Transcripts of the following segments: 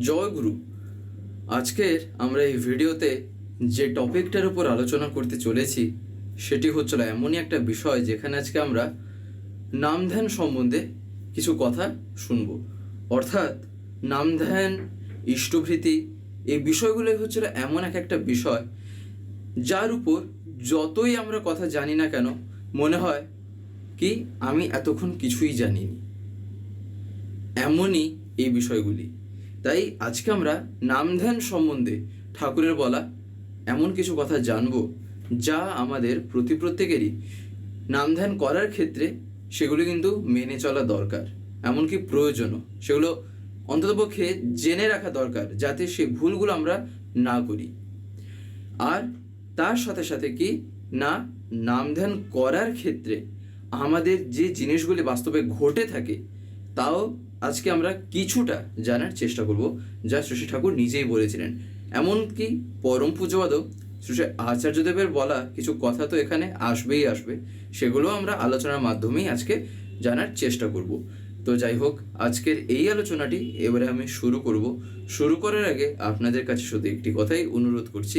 জয় গুরু। আজকের আমরা এই ভিডিওতে যে টপিকটার উপর আলোচনা করতে চলেছি, সেটি হচ্ছিল এমনই একটা বিষয় যেখানে আজকে আমরা নাম ধ্যান সম্বন্ধে কিছু কথা শুনব। অর্থাৎ নাম ধ্যান ইষ্টভৃতি এই বিষয়গুলোই হচ্ছিল এমন এক একটা বিষয় যার উপর যতই আমরা কথা জানি না কেন, মনে হয় কি আমি এতক্ষণ কিছুই জানিনি। এমনই এই বিষয়গুলি। তাই আজকে আমরা নামধ্যান সম্বন্ধে ঠাকুরের বলা এমন কিছু কথা জানব যা আমাদের প্রতি প্রত্যেকেরই নামধ্যান করার ক্ষেত্রে সেগুলি কিন্তু মেনে চলা দরকার, এমনকি প্রয়োজনও। সেগুলো অন্ততপক্ষে জেনে রাখা দরকার যাতে সেই ভুলগুলো আমরা না করি। আর তার সাথে সাথে কি না নামধ্যান করার ক্ষেত্রে আমাদের যে জিনিসগুলি বাস্তবে ঘটে থাকে, তাও আজকে আমরা কিছুটা জানার চেষ্টা করব, যা শ্রী ঠাকুর নিজেই বলেছিলেন। এমনকি পরম পূজ্যবাদও শ্রী আচার্যদেবের বলা কিছু কথা তো এখানে আসবেই আসবে, সেগুলো আমরা আলোচনার মাধ্যমেই আজকে জানার চেষ্টা করব। তো যাই হোক, আজকের এই আলোচনাটি এবারে আমি শুরু করব। শুরু করার আগে আপনাদের কাছে শুধু একটি কথাই অনুরোধ করছি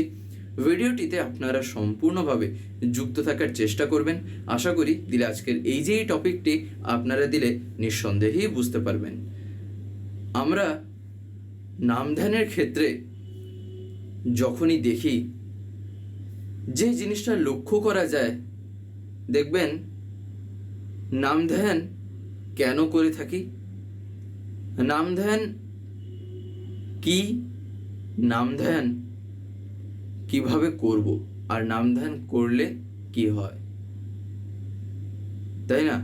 ভিডিওটিতে আপনারা সম্পূর্ণভাবে যুক্ত থাকার চেষ্টা করবেন। আশা করি দিলে আজকের এই যে এই টপিকটি আপনারা দিলে নিঃসন্দেহেই বুঝতে পারবেন। আমরা নাম ধ্যানের ক্ষেত্রে যখনই দেখি যে জিনিসটা লক্ষ্য করা যায়, দেখবেন নাম ধ্যান কেন করে থাকি? নাম ধ্যান কি? নাম ধ্যান কীভাবে করব আর নাম ধ্যান করলে কি হয়? তাই না?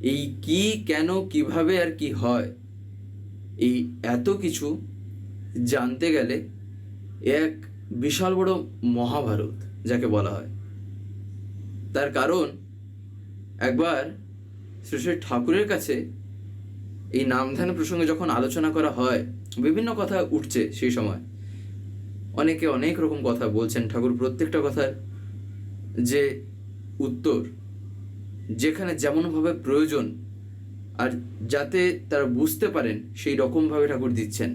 এই কি, কেন, কীভাবে আর কি হয়, এই এত কিছু জানতে গেলে এক বিশাল বড় মহাভারত যাকে বলা হয়। তার কারণ, একবার শ্রী শ্রী ঠাকুরের কাছে এই নামধ্যান প্রসঙ্গে যখন আলোচনা করা হয়, বিভিন্ন কথা উঠছে সেই সময়। অনেকে অনেক রকম কথা বলছেন। ঠাকুর, প্রত্যেকটা কথার যে উত্তর, যেখানে যেমনভাবে প্রয়োজন আর যাতে তারা বুঝতে পারেন সেই রকমভাবে ঠাকুর দিচ্ছেন।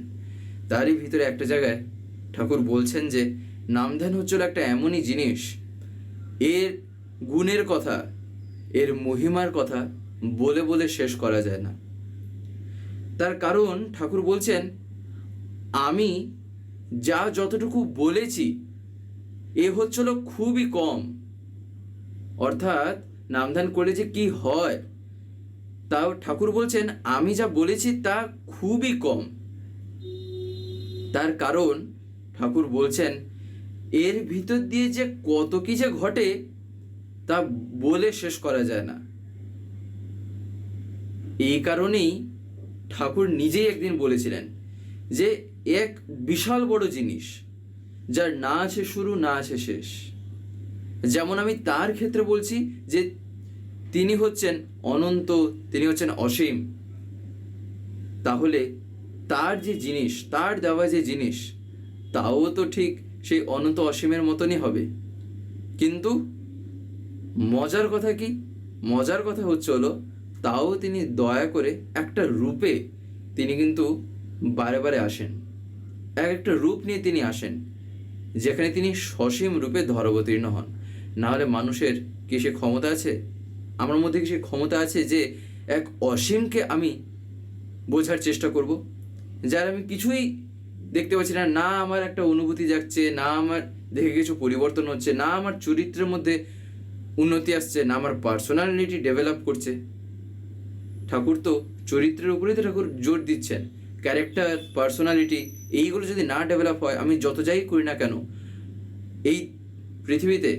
তারই ভিতরে একটা জায়গায় ঠাকুর বলছেন যে নামধ্যান হচ্ছিল একটা এমনই জিনিস, এর গুণের কথা, এর মহিমার কথা বলে বলে শেষ করা যায় না। তার কারণ ঠাকুর বলছেন, আমি যা যতটুকু বলেছি, এ হচ্ছিল খুবই কম। অর্থাৎ নামধান করলে যে কি হয়, তাও ঠাকুর বলছেন, আমি যা বলেছি তা খুবই কম। তার কারণ, ঠাকুর বলছেন, এর ভিতর দিয়ে যে কত কি যে ঘটে, তা বলে শেষ করা যায় না। এই কারণেই ঠাকুর নিজেই একদিন বলেছিলেন যে এক বিশাল বড় জিনিস, যার না আছে শুরু, না আছে শেষ। যেমন আমি তার ক্ষেত্রে বলছি যে তিনি হচ্ছেন অনন্ত, তিনি হচ্ছেন অসীম। তাহলে তার যে জিনিস, তার দেওয়া যে জিনিস, তাও তো ঠিক সেই অনন্ত অসীমের মতনই হবে। কিন্তু মজার কথা কি? মজার কথা হচ্ছে হলো, তাও তিনি দয়া করে একটা রূপে তিনি কিন্তু বারে বারে আসেন। এক একটা রূপ নিয়ে তিনি আসেন, যেখানে তিনি সসীম রূপে ধরবতীর্ণ হন। না হলে মানুষের কি সে ক্ষমতা আছে? আমার মধ্যে কি সে ক্ষমতা আছে যে এক অসীমকে আমি বোঝার চেষ্টা করব? যার আমি কিছুই দেখতে পাচ্ছি না। না আমার একটা অনুভূতি যাচ্ছে না আমার দেখে কিছু পরিবর্তন হচ্ছে, না আমার চরিত্রের মধ্যে উন্নতি আসছে, না আমার পার্সোনালিটি ডেভেলপ করছে। ঠাকুর তো চরিত্রের উপরেই তো ঠাকুর জোর দিচ্ছেন। ক্যারেক্টার পার্সোনালিটি এইগুলো যদি না ডেভেলপ হয়, আমি যত যাই করি না কেন, এই পৃথিবীতে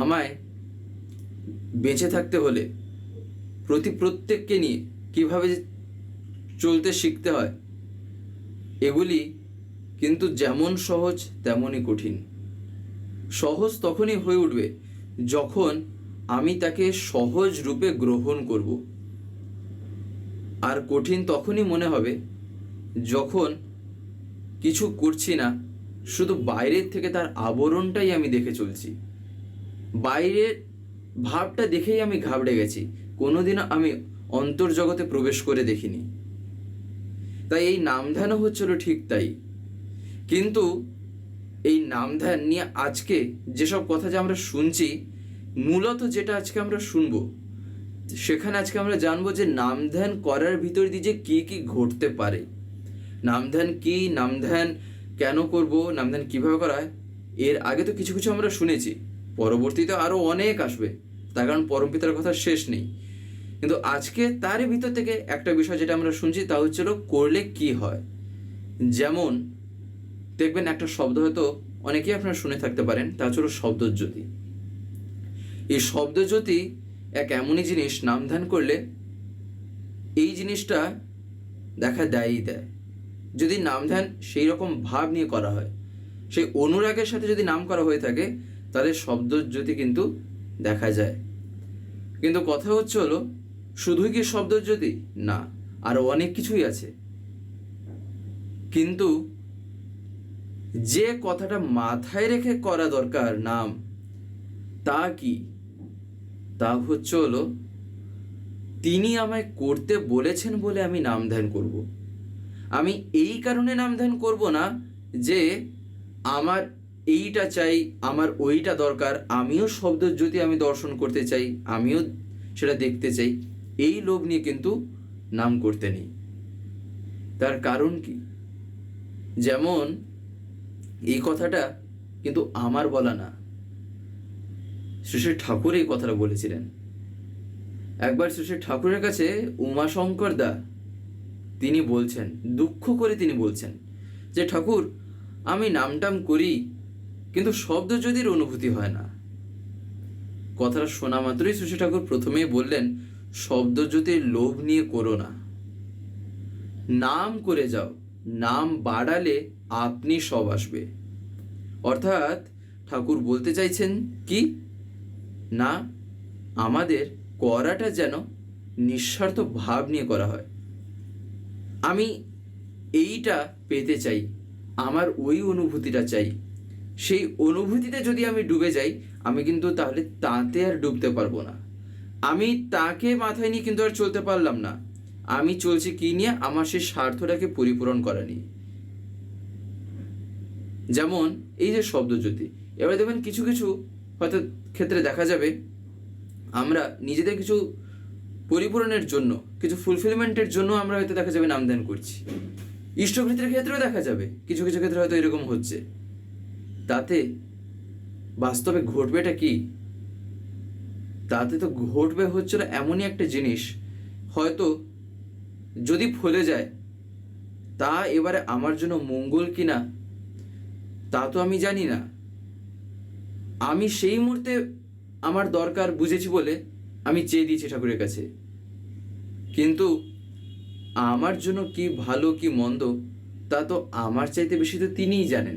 আমায় বেঁচে থাকতে হলে প্রতি প্রত্যেককে নিয়ে কীভাবে চলতে শিখতে হয়, এগুলি কিন্তু যেমন সহজ তেমনই কঠিন। সহজ তখনই হয়ে উঠবে যখন আমি তাকে সহজ রূপে গ্রহণ করব। আর কঠিন তখনই মনে হবে যখন কিছু করছি না, শুধু বাইরের থেকে তার আবরণটাই আমি দেখে চলছি। বাইরের ভাবটা দেখেই আমি ঘাবড়ে গেছি। কোনোদিনও আমি অন্তর্জগতে প্রবেশ করে দেখিনি। তাই এই নাম ধ্যানও হচ্ছিল ঠিক তাই। কিন্তু এই নাম ধ্যান নিয়ে আজকে যেসব কথা যে আমরা শুনছি, মূলত যেটা আজকে আমরা শুনব, সেখানে আজকে আমরা জানব যে নামধ্যান করার ভিতর দিয়ে যে কী কী ঘটতে পারে। নাম ধ্যান কি নাম ধ্যান কেন করব নাম ধ্যান কীভাবে করা হয়, এর আগে তো কিছু কিছু আমরা শুনেছি। পরবর্তীতে আরও অনেক আসবে, তার কারণ পরমপিতার কথা শেষ নেই। কিন্তু আজকে তারই ভিতর থেকে একটা বিষয় যেটা আমরা শুনছি, তা হচ্ছিল করলে কি হয়? যেমন, দেখবেন একটা শব্দ হয়তো অনেকেই আপনারা শুনে থাকতে পারেন, তা হচ্ছিল শব্দজ্যোতি। এই শব্দজ্যোতি এক এমনই জিনিস নাম ধ্যান করলে এই জিনিসটা দেখা দেয়ই দেয়। যদি নাম ধ্যান সেই রকম ভাব নিয়ে করা হয়, সেই অনুরাগের সাথে যদি নাম করা হয়ে থাকে, তাহলে শব্দজ্যোতি কিন্তু দেখা যায়। কিন্তু কথা হচ্ছে হলো, শুধুই কি শব্দজ্যোতি না আরও অনেক কিছুই আছে। কিন্তু যে কথাটা মাথায় রেখে করা দরকার নাম, তা কি? তা হচ্ছে হলো, তিনি আমায় করতে বলেছেন বলে আমি নাম ধ্যান করব। আমি এই কারণে নাম ধ্যান করব না যে আমার এইটা চাই, আমার ওইটা দরকার, আমিও শব্দ যদি আমি দর্শন করতে চাই, আমিও সেটা দেখতে চাই, এই লোভ নিয়ে কিন্তু নাম করতে নেই। তার কারণ কি? যেমন এই কথাটা কিন্তু আমার বলা না। শ্রী ঠাকুর এই কথাটা বলেছিলেন। একবার শ্রী ঠাকুরের কাছে উমাশঙ্কর দা তিনি বলছেন, দুঃখ করে তিনি বলছেন যে, ঠাকুর, আমি নামটাম করি, কিন্তু শব্দ যদির অনুভূতি হয় না। কথাটা শোনা মাত্রই শ্রী ঠাকুর প্রথমেই বললেন, শব্দ জ্যোতির লোভ নিয়ে করো না। নাম করে যাও, নাম বাড়ালে আপনি সব আসবে। অর্থাৎ ঠাকুর বলতে চাইছেন কি? না, আমাদের করাটা যেন নিঃস্বার্থ ভাব নিয়ে করা হয়। আমি এইটা পেতে চাই, আমার ওই অনুভূতিটা চাই। সেই অনুভূতিতে যদি আমি ডুবে যাই, আমি কিন্তু তাহলে তাতে আর ডুবতে পারব না। আমি তাকে মাথায় নিয়ে কিন্তু আর চলতে পারলাম না। আমি চলছি কি নিয়ে? আমার সেই স্বার্থটাকে পরিপূরণ করা নিয়ে। যেমন এই যে শব্দজ্যোতি এবার দেখবেন কিছু কিছু হয়তো ক্ষেত্রে দেখা যাবে, আমরা নিজেদের কিছু পরিপূরণের জন্য, কিছু ফুলফিলমেন্টের জন্য আমরা হয়তো দেখা যাবে নামদান করছি। ইষ্টভৃতির ক্ষেত্রেও দেখা যাবে, কিছু কিছু ক্ষেত্রে হয়তো এরকম হচ্ছে। তাতে বাস্তবে ঘটবেটা কি? তাতে তো ঘটবে হচ্ছিল এমনই একটা জিনিস, হয়তো যদি ফলে যায়, তা এবারে আমার জন্য মঙ্গল কিনা, তা তো আমি জানি না। আমি সেই মুহূর্তে আমার দরকার বুঝেছি বলে আমি চেয়ে দিয়েছি ঠাকুরের কাছে। কিন্তু আমার জন্য কি ভালো, কি মন্দ, তা তো আমার চাইতে বেশি তো তিনিই জানেন।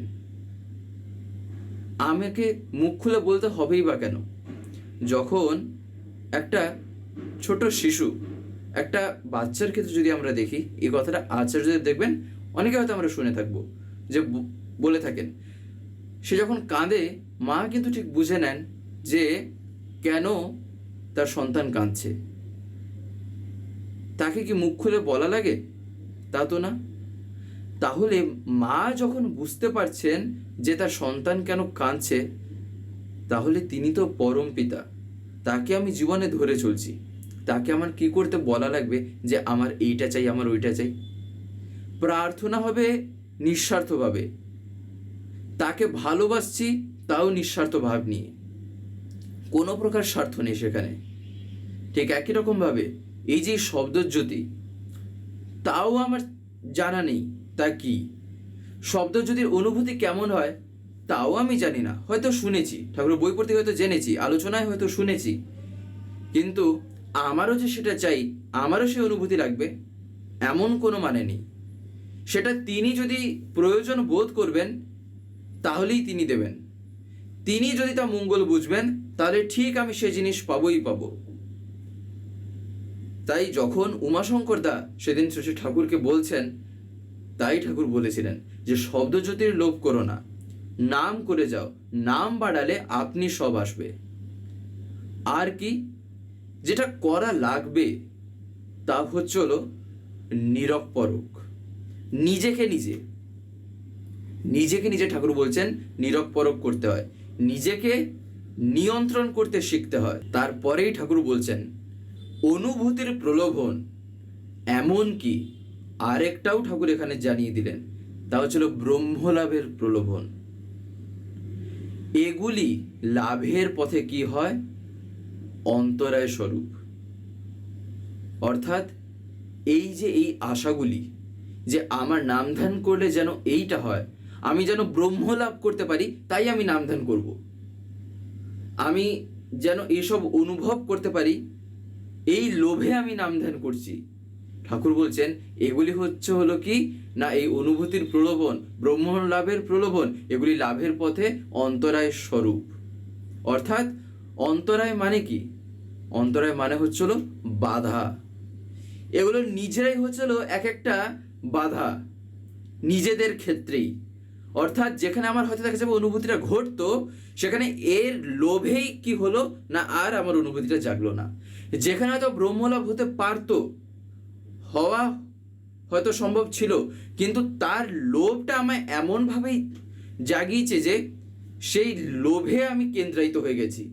আমাকে মুখ খুলে বলতে হবেই বা কেন? যখন একটা ছোট শিশু, একটা বাচ্চার ক্ষেত্রে যদি আমরা দেখি, এই কথাটা আচার্যদের দেখবেন, অনেকে হয়তো আমরা শুনে থাকব, যে বলে থাকেন। সে যখন কাঁদে, মা কিন্তু ঠিক বুঝে নেন যে কেন তার সন্তান কাঁদছে। তাকে কি মুখ খুলে বলা লাগে? তা তো না। তাহলে মা যখন বুঝতে পারছেন যে তার সন্তান কেন কাঁদছে, তাহলে তিনি তো পরম পিতা। তাকে আমি জীবনে ধরে চলছি। তাকে আমার কি করতে বলা লাগবে যে আমার এইটা চাই, আমার ওইটা চাই? প্রার্থনা হবে নিঃস্বার্থভাবে। তাকে ভালোবাসছি, তাও নিঃস্বার্থ ভাব নিয়ে। কোনো প্রকার স্বার্থ নেই সেখানে। ঠিক একই রকমভাবে এই যে শব্দজ্যোতি তাও আমার জানা নেই, তা কি? শব্দজ্যোতির অনুভূতি কেমন হয়, তাও আমি জানি না। হয়তো শুনেছি ঠাকুর বই পড়তে হয়তো জেনেছি, আলোচনায় হয়তো শুনেছি। কিন্তু আমারও যে সেটা চাই, আমারও সে অনুভূতি লাগবে, এমন কোনো মানে নেই। সেটা তিনি যদি প্রয়োজন বোধ করবেন, তাহলেই তিনি দেবেন। তিনি যদি তা মঙ্গল বুঝবেন তাহলে ঠিক আমি সে জিনিস পাবোই পাবো। তাই যখন উমাশঙ্কর দা সেদিন শ্রী ঠাকুরকে বলছেন, তাই ঠাকুর বলেছিলেন যে শব্দজ্যোতির লোভ করো না। নাম করে যাও, নাম বাড়ালে আপনি সব আসবে। আর কি? যেটা করা লাগবে, তা হচ্ছে হলো নিরপরক নিজেকে নিজে। নিজেকে নিজে ঠাকুর বলছেন, নীরব পরক করতে হয়। নিজেকে নিয়ন্ত্রণ করতে শিখতে হয়। তারপরেই ঠাকুর বলছেন, অনুভূতির প্রলোভন এমন কি? আরেকটাও ঠাকুর এখানে জানিয়ে দিলেন, তা হচ্ছিল ব্রহ্মলাভের প্রলোভন। এগুলি লাভের পথে কি হয়? অন্তরায় স্বরূপ। অর্থাৎ এই যে এই আশাগুলি, যে আমার নামধান করলে যেন এইটা হয়, আমি যেন ব্রহ্ম লাভ করতে পারি, তাই আমি নামধান করব। আমি যেন এসব অনুভব করতে পারি, এই লোভে আমি নাম ধ্যান করছি। ঠাকুর বলছেন, এগুলি হচ্ছে হলো কি? না, এই অনুভূতির প্রলোভন ব্রহ্ম লাভের প্রলোভন, এগুলি লাভের পথে অন্তরায় স্বরূপ। অর্থাৎ অন্তরায় মানে কি? অন্তরায় মানে হচ্ছিল বাধা। এগুলো নিজেরাই হচ্ছিল এক একটা বাধা, নিজেদের ক্ষেত্রেই। অর্থাৎ যেখানে আমার হয়তো দেখা যাবে অনুভূতিটা ঘটতো সেখানে এর লোভেই কি হলো না আর আমার অনুভূতিটা জাগলো না। যেখানে হয়তো ব্রহ্মলাভ হতে পারতো, হওয়া হয়তো সম্ভব ছিল, কিন্তু তার লোভটা আমায় এমনভাবেই জাগিয়েছে যে সেই লোভে আমি কেন্দ্রায়িত হয়ে গেছি।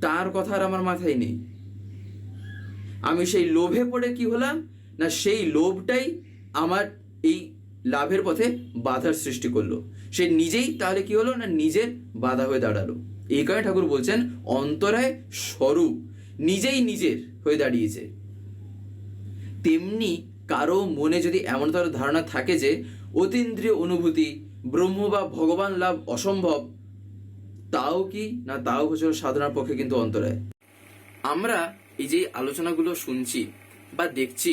তার কথা আর আমার মাথায় নেই। আমি সেই লোভে পড়ে কি হলাম? না, সেই লোভটাই আমার এই লাভের পথে বাধার সৃষ্টি করল। সে নিজেই তাহলে কি হলো না নিজের বাধা হয়ে দাঁড়াল? এই কারণে ঠাকুর বলছেন, অন্তরায় স্বরূপ, নিজেই নিজের হয়ে দাঁড়িয়েছে। তেমনি কারও মনে যদি এমন তার ধারণা থাকে যে অতীন্দ্রিয় অনুভূতি, ব্রহ্ম বা ভগবান লাভ অসম্ভব, তাও কি না তাও হচ্ছে সাধনার পক্ষে কিন্তু অন্তরায়? আমরা এই যে আলোচনাগুলো শুনছি বা দেখছি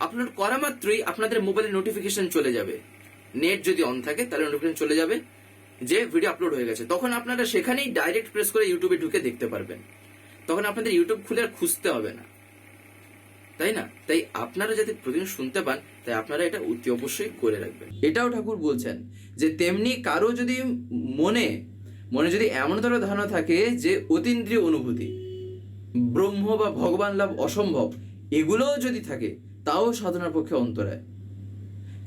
আপলোড করা মাত্রই আপনাদের মোবাইলে নোটিফিকেশন চলে যাবে। নেট যদি অন থাকে, তাহলে নোটিফিকেশন চলে যাবে যে ভিডিও আপলোড হয়ে গেছে। তখন আপনারা সেখানেই ডাইরেক্ট প্রেস করে ইউটিউবে ঢুকে দেখতে পারবেন। তখন আপনাদের ইউটিউব খুলে আর খুঁজতে হবে না। তাই না? তাই আপনারা যাতে প্রতিদিন শুনতে পান, তাই আপনারা এটা অতি অবশ্যই করে রাখবেন। এটাও ঠাকুর বলছেন যে, তেমনি কারও যদি মনে মনে যদি এমন ধরনের ধারণা থাকে যে, অতীন্দ্রিয় অনুভূতি, ব্রহ্ম বা ভগবান লাভ অসম্ভব, এগুলোও যদি থাকে তাও সাধনার পক্ষে অন্তরায়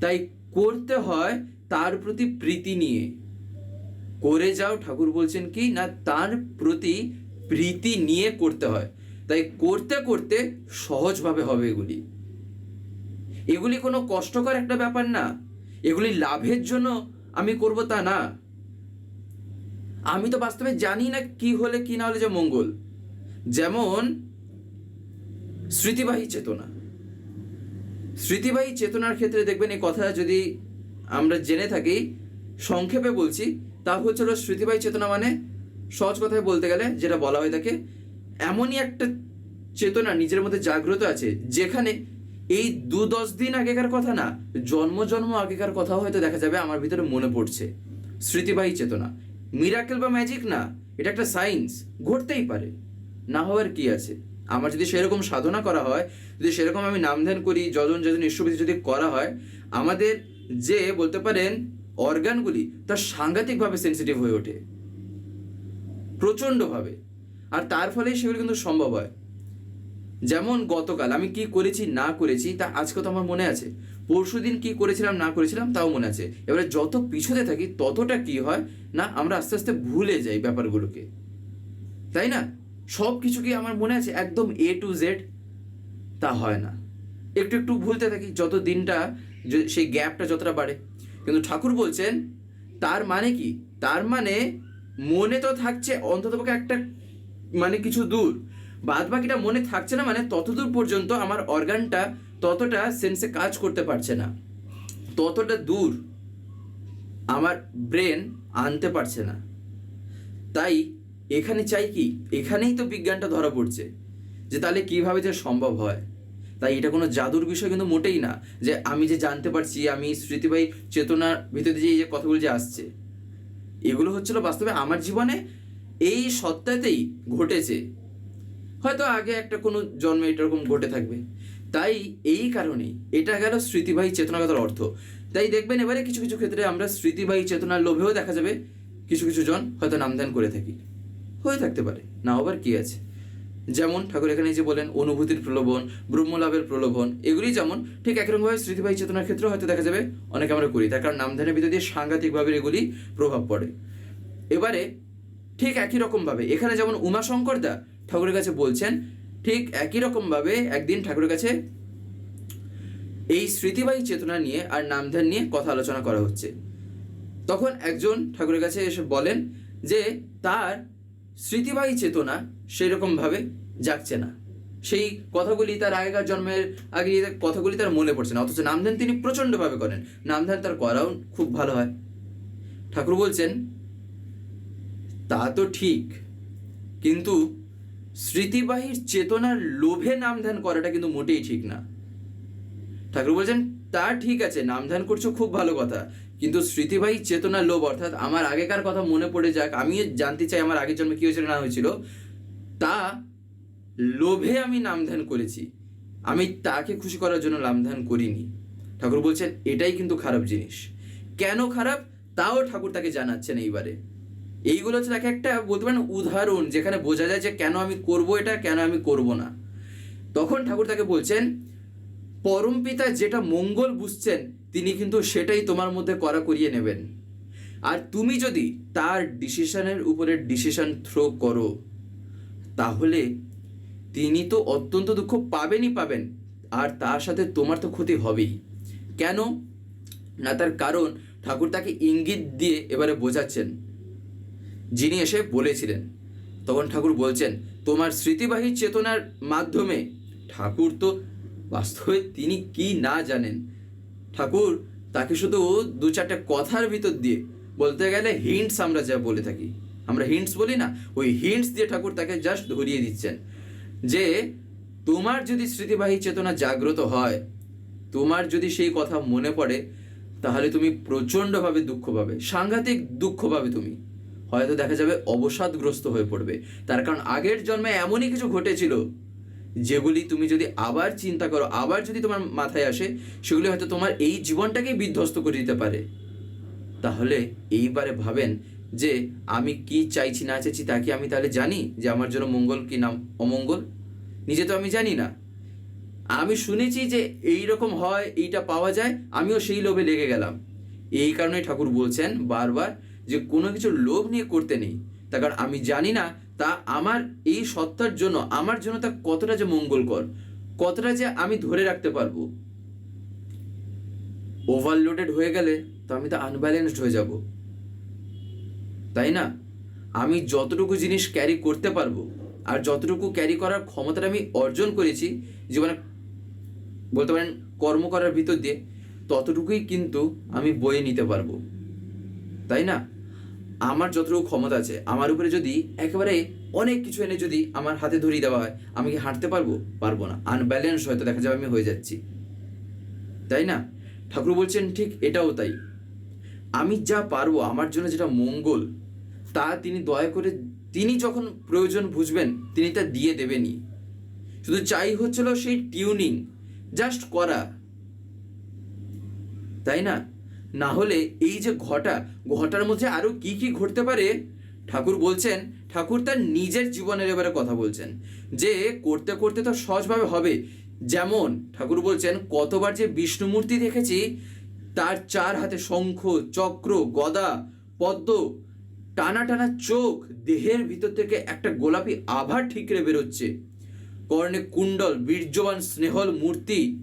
তাই করতে হয় তার প্রতি প্রীতি নিয়ে। করে যাও, ঠাকুর বলছেন কি, না, তার প্রতি প্রীতি নিয়ে করতে হয়। তাই করতে করতে সহজভাবে হবে এগুলি। এগুলি কোনো কষ্টকর একটা ব্যাপার না। এগুলি লাভের জন্য আমি করব তা না। আমি তো বাস্তবে জানি না কি হলে কি না হলে যে মঙ্গল। যেমন স্মৃতিবাহী চেতনা। স্মৃতিবাহী চেতনার ক্ষেত্রে দেখবেন এই কথা যদি আমরা জেনে থাকি, সংক্ষেপে বলছি, তা হচ্ছে স্মৃতিবাহী চেতনা মানে সহজ কথায় বলতে গেলে যেটা বলা হয়ে থাকে এমনই একটা চেতনা নিজের মধ্যে জাগ্রত আছে, যেখানে এই দু দশ দিন আগেকার কথা না, জন্ম জন্ম আগেকার কথাও হয়তো দেখা যাবে, আমার ভিতরে মনে পড়ছে। স্মৃতিবাহী চেতনা। মিরাকেল বা ম্যাজিক না, এটা একটা সায়েন্স ঘটতেই পারে। না হওয়ার কি আছে? আমার যদি সেরকম সাধনা করা হয় যদি সেরকম আমি নাম ধ্যান করি, যজন যজন ঈশ্বরবিধি যদি করা হয়, আমাদের যে বলতে পারেন অর্গানগুলি তার সাংঘাতিকভাবে সেন্সিটিভ হয়ে ওঠে। প্রচণ্ডভাবে। আর তার ফলেই সেগুলি কিন্তু সম্ভব হয়। যেমন গতকাল, আমি কি করেছি, না করেছি, তা আজকে তো আমার মনে আছে। পরশুদিন কী করেছিলাম, না করেছিলাম, তাও মনে আছে। এবারে যত পিছতে থাকি, ততটা কি হয়, না, আমরা আস্তে আস্তে ভুলে যাই ব্যাপারগুলোকে। তাই না? সব কিছু কি আমার মনে আছে? একদম এ টু জেড তা হয় না। একটু একটু ভুলতে থাকি, যত দিনটা সেই গ্যাপটা যতটা বাড়ে। কিন্তু ঠাকুর বলছেন, তার মানে কি? তার মানে মনে তো থাকছে অন্ততপক্ষে একটা মানে কিছু দূর। বাদ বাকিটা মনে থাকছে না মানে ততদূর পর্যন্ত আমার অর্গানটা ততটা সেন্সে কাজ করতে পারছে না। ততটা দূর আমার ব্রেন আনতে পারছে না। তাই এখানে চাই কি? এখানেই তো বিজ্ঞানটা ধরা পড়ছে যে তাহলে কীভাবে যে সম্ভব হয়? তাই এটা কোনো জাদুর বিষয় কিন্তু মোটেই না যে আমি যে জানতে পারছি আমি স্মৃতিবাহী চেতনার ভিতরে দিয়ে এই যে কথাগুলো যে আসছে এগুলো হচ্ছিল বাস্তবে আমার জীবনে এই সত্তাতেই ঘটেছে। হয়তো আগে একটা কোনো জন্মে এরকম ঘটে থাকবে। তাই এই কারণেই এটা গেল স্মৃতিবাহী চেতনাগতার অর্থ। তাই দেখবেন এবারে কিছু কিছু ক্ষেত্রে আমরা স্মৃতিবাহী চেতনার লোভেও দেখা যাবে কিছু কিছু জন হয়তো নামদান করে থাকি। হয়ে থাকতে পারে না আবার কি আছে। যেমন ঠাকুর এখানে যে বলেন, অনুভূতির প্রলোভন, ব্রহ্মলাভের প্রলোভন, এগুলি যেমন ঠিক একরকমভাবে স্মৃতিবাহী চেতনার ক্ষেত্রে হয়তো দেখা যাবে, অনেকে আমরা করি। তার কারণ নামধানের ভিতর দিয়ে সাংঘাতিকভাবে এগুলি প্রভাব পড়ে। এবারে ঠিক একই রকমভাবে, এখানে যেমন উমাশঙ্কর দা ঠাকুরের কাছে বলছেন, ঠিক একই রকমভাবে একদিন ঠাকুরের কাছে এই স্মৃতিবাহী চেতনা নিয়ে আর নামধান নিয়ে কথা আলোচনা করা হচ্ছে। তখন একজন ঠাকুরের কাছে এসে বলেন যে, তার স্মৃতিবাহী চেতনা সেই রকমভাবে জাগছে না। সেই কথাগুলি তার আগেকার জন্মের আগে কথাগুলি তার মনে পড়ছে না। অথচ নামধ্যান তিনি প্রচণ্ডভাবে করেন। নামধ্যান তার করাও খুব ভালো হয়। ঠাকুর বলছেন, তা তো ঠিক, কিন্তু স্মৃতিবাহীর চেতনার লোভে নামধ্যান করাটা কিন্তু মোটেই ঠিক না। ঠাকুর বলছেন, তা ঠিক আছে নামধ্যান করছ, খুব ভালো কথা। কিন্তু স্মৃতিবাহী চেতনার লোভ, অর্থাৎ আমার আগেকার কথা মনে পড়ে যাক আমি জানতে চাই আমার আগের জন্মে কী হয়েছিল, না হয়েছিল, তা লোভে আমি নামধ্যান করেছি। আমি তাকে খুশি করার জন্য নামধ্যান করিনি। ঠাকুর বলছেন, এটাই কিন্তু খারাপ জিনিস। কেন খারাপ? তাও ঠাকুর তাকে জানাচ্ছেন এইবারে। এইগুলো হচ্ছে তাকে একটা বলতে পারেন উদাহরণ, যেখানে বোঝা যায় যে কেন আমি করব এটা, কেন আমি করব না। তখন ঠাকুর তাকে বলছেন পরম পিতা যেটা মঙ্গল বুঝছেন, তিনি কিন্তু সেটাই তোমার মধ্যে করা করিয়ে নেবেন। আর তুমি যদি তার ডিসিশনের উপরে ডিসিশন থ্রো করো, তাহলে তিনি তো অত্যন্ত দুঃখ পাবেনই পাবেন, আর তার সাথে তোমার তো ক্ষতি হবেই। কেন? না তার কারণ ঠাকুর তাকে ইঙ্গিত দিয়ে এবারে বোঝাচ্ছেন। যিনি এসে বলেছিলেন, তখন ঠাকুর বলছেন, তোমার স্মৃতিবাহী চেতনার মাধ্যমে ঠাকুর তো বাস্তবে তিনি কি না জানেন। ঠাকুর, তাকে শুধু দু চারটে কথার ভিতর দিয়ে বলতে গেলে হিন্টস আমরা যা বলে থাকি। আমরা হিন্টস বলি না, ওই হিন্টস দিয়ে ঠাকুর তাকে জাস্ট ধরিয়ে দিচ্ছেন যে, তোমার যদি স্মৃতিবাহী চেতনা জাগ্রত হয়, তোমার যদি সেই কথা মনে পড়ে, তাহলে তুমি প্রচণ্ডভাবে দুঃখ পাবে, সাংঘাতিক দুঃখ পাবে তুমি। হয়তো দেখা যাবে অবসাদগ্রস্ত হয়ে পড়বে। তার কারণ আগের জন্মে এমনই কিছু ঘটেছিল যেগুলি তুমি যদি আবার চিন্তা করো, আবার যদি তোমার মাথায় আসে, সেগুলি হয়তো তোমার এই জীবনটাকেই বিধ্বস্ত করে দিতে পারে। তাহলে এইবারে ভাবেন যে, আমি কি চাইছি, না চাইছি, তা কি আমি তাহলে জানি যে আমার জন্য মঙ্গল কি নাম অমঙ্গল? নিজে তো আমি জানি না। আমি শুনেছি যে এই রকম হয়, এইটা পাওয়া যায়, আমিও সেই লোভে লেগে গেলাম। এই কারণে ঠাকুর বলছেন বারবার যে কোনো কিছু লোভ নিয়ে করতে নেই। তার কারণ আমি জানি না তা আমার এই সত্তার জন্য, আমার জন্য তা কতটা যে মঙ্গলকর, কতটা যে আমি ধরে রাখতে পারব। ওভারলোডেড হয়ে গেলে তো আমি তো আনব্যালেন্সড হয়ে যাব। তাই না? আমি যতটুকু জিনিস ক্যারি করতে পারব আর যতটুকু ক্যারি করার ক্ষমতাটা আমি অর্জন করেছি, জীবনে বলতে পারেন কর্ম করার ভিতর দিয়ে, ততটুকুই কিন্তু আমি বয়ে নিতে পারব। তাই না? আমার যতটুকু ক্ষমতা আছে, আমার উপরে যদি একেবারে অনেক কিছু এনে যদি আমার হাতে ধরিয়ে দেওয়া হয়, আমি কি হাঁটতে পারব? পারব না। আনব্যালেন্স হয়তো দেখা যাবে আমি হয়ে যাচ্ছি। তাই না? ঠাকুর বলছেন, ঠিক, এটাও তাই। আমি যা পারব, আমার জন্য যেটা মঙ্গল, তা তিনি দয়া করে, তিনি যখন প্রয়োজন বুঝবেন, তিনি তা দিয়ে দেবেনই। শুধু চাই হচ্ছিল সেই টিউনিং জাস্ট করা। তাই না? না হলে এই যে ঘটা, ঘটার মধ্যে আরও কি কি ঘটতে পারে? ঠাকুর বলছেন, ঠাকুর তার নিজের জীবনের এবারে কথা বলছেন, যে করতে করতে তো সহজভাবে হবে। যেমন ঠাকুর বলছেন, কতবার যে বিষ্ণু মূর্তি দেখেছি, তার চার হাতে শঙ্খ, চক্র, গদা, পদ্ম, টানা টানা চোখ, দেহের ভিতর থেকে একটা গোলাপি আভা ঠিকরে বেরোচ্ছে। কর্ণে কুণ্ডল, বীর্যবান স্নেহল মূর্তি,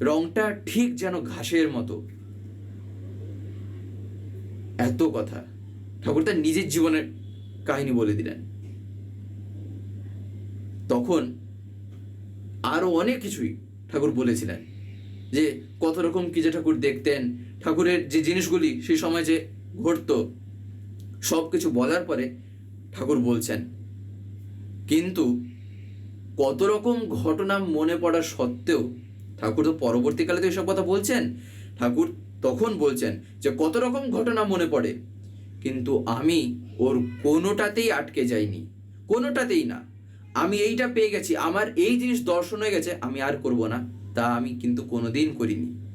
রংটা ঠিক যেন ঘাসের মতো। এত কথা। ঠাকুর তার নিজের জীবনের কাহিনী বলে দিলেন। তখন আরও অনেক কিছুই ঠাকুর বলেছিলেন। যে কত রকম কি যে ঠাকুর দেখতেন, ঠাকুরের যে জিনিসগুলি সেই সময় যে ঘটতো সব কিছু বলার পরে ঠাকুর বলছেন, কিন্তু কত রকম ঘটনা মনে পড়া সত্ত্বেও ঠাকুর তো পরবর্তীকালে তো এসব কথা বলছেন। ঠাকুর তখন বলছেন যে কত রকম ঘটনা মনে পড়ে। কিন্তু আমি ওর কোনোটাতেই আটকে যাইনি। কোনোটাতেই না। আমি এইটা পেয়ে গেছি, আমার এই জিনিস দর্শন হয়ে গেছে, আমি আর করব না। তা আমি কিন্তু কোনোদিন করিনি।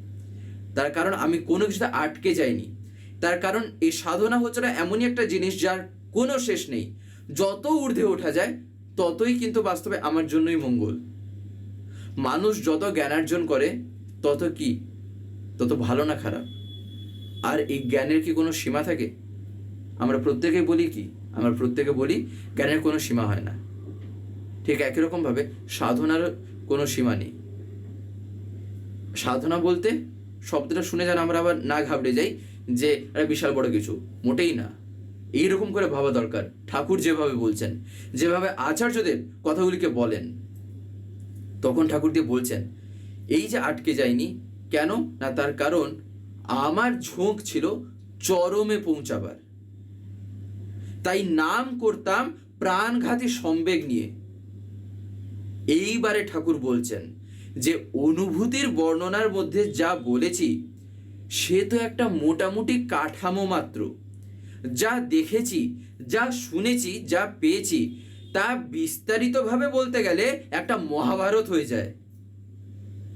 তার কারণ আমি কোনো কিছুতে আটকে যাইনি। তার কারণ এই সাধনা হচ্ছে না এমনই একটা জিনিস যার কোনো শেষ নেই। যত ঊর্ধ্বে ওঠা যায়, ততই কিন্তু বাস্তবে আমার জন্যই মঙ্গল। মানুষ যত জ্ঞানার্জন করে, তত কি? তত ভালো না খারাপ? আর এই জ্ঞানের কি কোনো সীমা থাকে? আমরা প্রত্যেকে বলি কি? আমরা প্রত্যেকে বলি জ্ঞানের কোনো সীমা হয় না। ঠিক একই রকমভাবে সাধনার কোনো সীমা নেই। সাধনা বলতে শব্দটা শুনে যেন আমরা আবার না ঘাবড়ে যাই যে এটা বিশাল বড় কিছু, মোটেই না। এইরকম করে ভাবা দরকার, ঠাকুর যেভাবে বলছেন, যেভাবে আচার্যদের কথাগুলিকে বলেন, তখন ঠাকুর দিয়ে বলছেন, এই যে আটকে যায়নি কেন? না তার কারণ আমার ঝোঁক ছিল চরমে পৌঁছাবার। তাই নাম করতাম প্রাণঘাতী সম্বেগ নিয়ে। এইবারে ঠাকুর বলছেন যে, অনুভূতির বর্ণনার মধ্যে যা বলেছি, সে তো একটা মোটামুটি কাঠামো মাত্র। যা দেখেছি, যা শুনেছি, যা পেয়েছি, তা বিস্তারিতভাবে বলতে গেলে একটা মহাভারত হয়ে যায়।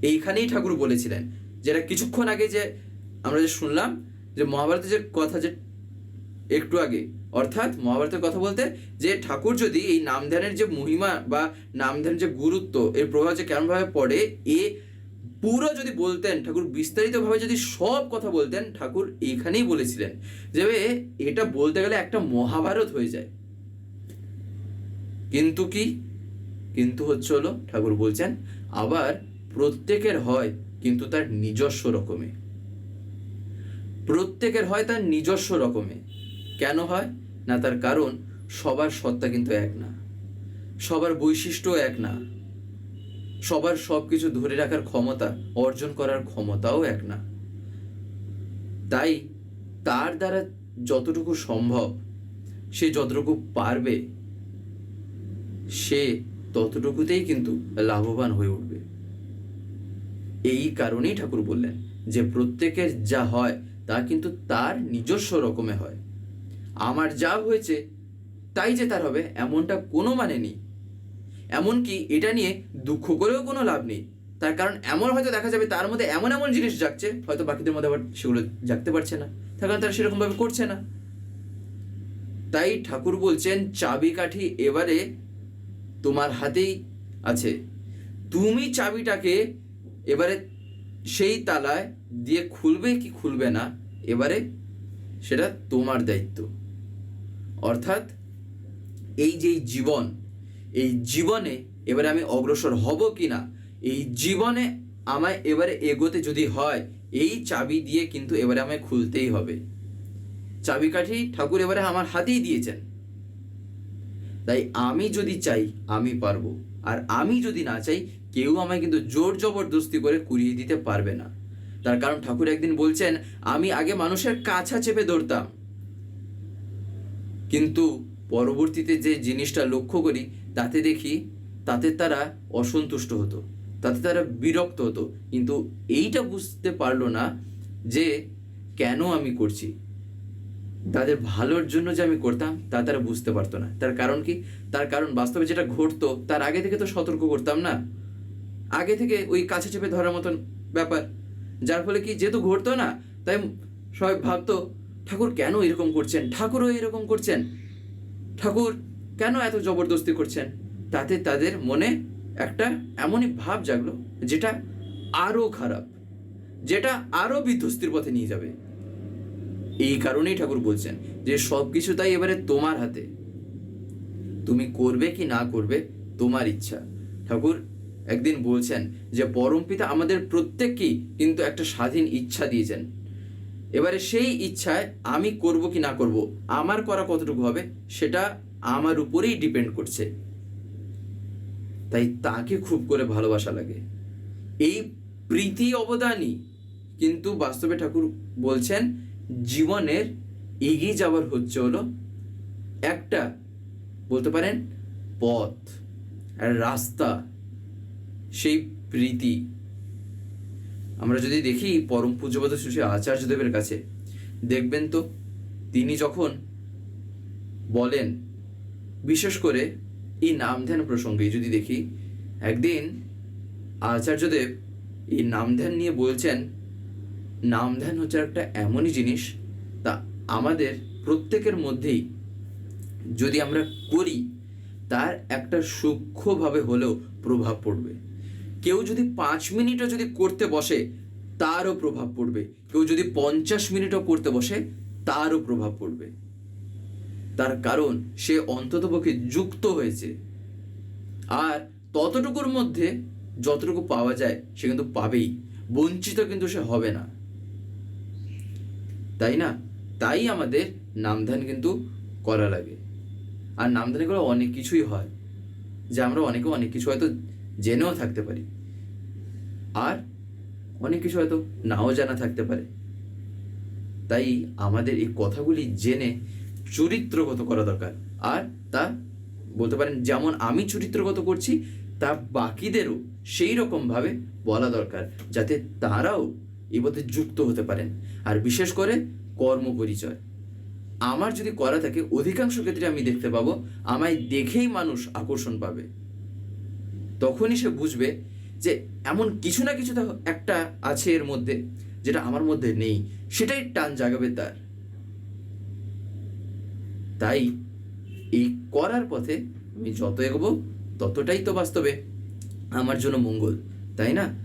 এইখানেই ঠাকুর বলেছিলেন যেটা কিছুক্ষণ আগে যে আমরা যে শুনলাম যে মহাভারতের যে কথা যে একটু আগে, অর্থাৎ মহাভারতের কথা বলতে যে ঠাকুর যদি এই নাম ধ্যানের যে মহিমা বা নাম ধ্যানের যে গুরুত্ব, এর প্রভাব যে কেমনভাবে পড়ে, এ পুরো যদি বলতেন, ঠাকুর বিস্তারিতভাবে যদি সব কথা বলতেন, ঠাকুর এইখানেই বলেছিলেন যে এটা বলতে গেলে একটা মহাভারত হয়ে যায়। কিন্তু কি? কিন্তু হচ্ছে হলো, ঠাকুর বলছেন, আবার প্রত্যেকের হয়, কিন্তু তার নিজস্ব রকমে। প্রত্যেকের হয় তার নিজস্ব রকমে। কেন হয়? না, তার কারণ সবার সত্তা কিন্তু এক না। সবার বৈশিষ্ট্য এক না। সবার সব কিছু ধরে রাখার ক্ষমতা, অর্জন করার ক্ষমতাও এক না। তাই তার দ্বারা যতটুকু সম্ভব, সে যতটুকু পারবে, সে ততটুকুতেই কিন্তু লাভবান হয়ে উঠবে। এই কারণেই ঠাকুর বললেন যে প্রত্যেকের যা হয়, তা কিন্তু তার নিজস্ব রকমে হয়। আমার যা হয়েছে, তাই যে তার হবে, এমনটা কোনো মানে নেই। এমনকি এটা নিয়ে দুঃখ করেও কোনো লাভ নেই। তার কারণ এমন হয়তো দেখা যাবে, তার মধ্যে এমন এমন জিনিস জাগছে, হয়তো বাকিদের মধ্যে আবার সেগুলো জাগতে পারছে না। তার কারণ তারা সেরকমভাবে করছে না। তাই ঠাকুর বলছেন, চাবিকাঠি এবারে তোমার হাতেই আছে। তুমি চাবিটাকে এবারে সেই তালায় দিয়ে খুলবে কি খুলবে না, এবারে সেটা তোমার দায়িত্ব। অর্থাৎ এই যে জীবন, এই জীবনে এবারে আমি অগ্রসর হব কি না এই জীবনে আমায় এবারে এগোতে যদি হয়, এই চাবি দিয়ে কিন্তু এবারে আমায় খুলতেই হবে। চাবিকাঠি ঠাকুর এবারে আমার হাতেই দিয়েছেন। তাই আমি যদি চাই, আমি পারব। আর আমি যদি না চাই কেউ আমায় কিন্তু জোর জবরদস্তি করে কুড়িয়ে দিতে পারবে না। তার কারণ ঠাকুর একদিন বলছেন, আমি আগে মানুষের কাছা চেপে ধরতাম। কিন্তু পরবর্তীতে যে জিনিসটা লক্ষ্য করি, তাতে দেখি তাতে তারা অসন্তুষ্ট হতো, তাতে তারা বিরক্ত হতো। কিন্তু এইটা বুঝতে পারল না যে কেন আমি করছি। তাদের ভালোর জন্য যে আমি করতাম, তা তারা বুঝতে পারতো না। তার কারণ কি? তার কারণ বাস্তবে যেটা ঘটতো, তার আগে থেকে তো সতর্ক করতাম না। আগে থেকে ওই কাছে চেপে ধরার মতন ব্যাপার। যার ফলে কি যেহেতু ঘটতো না, তাই সবাই ভাবতো, ঠাকুর কেন এরকম করছেন? ঠাকুরও এরকম করছেন। ঠাকুর কেন এত জবরদস্তি করছেন? তাতে তাদের মনে একটা এমনই ভাব জাগলো, যেটা আরও খারাপ, যেটা আরও বিধ্বস্তির পথে নিয়ে যাবে। এই কারণেই ঠাকুর বলছেন যে সব কিছু তাই এবারে তোমার হাতে। তুমি করবে কি না করবে তোমার ইচ্ছা। ঠাকুর একদিন বলছেন যে পরমপিতা আমাদের প্রত্যেককেই কিন্তু একটা স্বাধীন ইচ্ছা দিয়েছেন। এবারে সেই ইচ্ছায় আমি করব কি না করব, আমার করা কতটুকু হবে, সেটা আমার উপরেই ডিপেন্ড করছে। তাই তাকে খুব করে ভালোবাসা লাগে। এই প্রীতি অবদানই কিন্তু বাস্তবে ঠাকুর বলছেন, জীবনের এগিয়ে যাওয়ার হচ্ছে হলো একটা, বলতে পারেন, পথ রাস্তা সেই প্রীতি। আমরা যদি দেখি পরম পূজ্যপদ শ্রী আচার্যদেবের কাছে, দেখবেন তো তিনি যখন বলেন, বিশেষ করে এই নাম ধ্যান প্রসঙ্গে যদি দেখি, একদিন আচার্যদেব এই নাম ধ্যান নিয়ে বলছেন, নাম ধ্যান হচ্ছে একটা এমনই জিনিস, তা আমাদের প্রত্যেকের মধ্যেই যদি আমরা করি, তার একটা সূক্ষ্মভাবে হলেও প্রভাব পড়বে। কেউ যদি পাঁচ মিনিটও যদি করতে বসে, তারও প্রভাব পড়বে। কেউ যদি পঞ্চাশ মিনিটও করতে বসে, তারও প্রভাব পড়বে। তার কারণ, সে অন্ততপক্ষে যুক্ত হয়েছে। আর ততটুকুর মধ্যে যতটুকু পাওয়া যায়, সে কিন্তু পাবেই। বঞ্চিত কিন্তু সে হবে না। তাই না? তাই আমাদের নামধান কিন্তু করা লাগে। আর নামধানে করে অনেক কিছুই হয়, যে আমরা অনেকে অনেক কিছু হয়তো জেনেও থাকতে পারি। আর অনেক কিছু হয়তো নাও জানা থাকতে পারে। তাই আমাদের এই কথাগুলি জেনে চরিত্রগত করা দরকার। আর তা বলতে পারেন, যেমন আমি চরিত্রগত করছি, তা বাকিদেরও সেই রকমভাবে বলা দরকার, যাতে তারাও এই পথে যুক্ত হতে পারেন। আর বিশেষ করে কর্ম পরিচয় আমার যদি করা থাকে, অধিকাংশ ক্ষেত্রে আমি দেখতে পাবো, আমায় দেখেই মানুষ আকর্ষণ পাবে। তখনই সে বুঝবে যে এমন কিছু না কিছু একটা আছে এর মধ্যে, যেটা আমার মধ্যে নেই, সেটাই টান জাগাবে তার। তাই এই করার পথে আমি যত এগোবো ততটাই তো বাস্তবে আমার জন্য মঙ্গল, তাই না?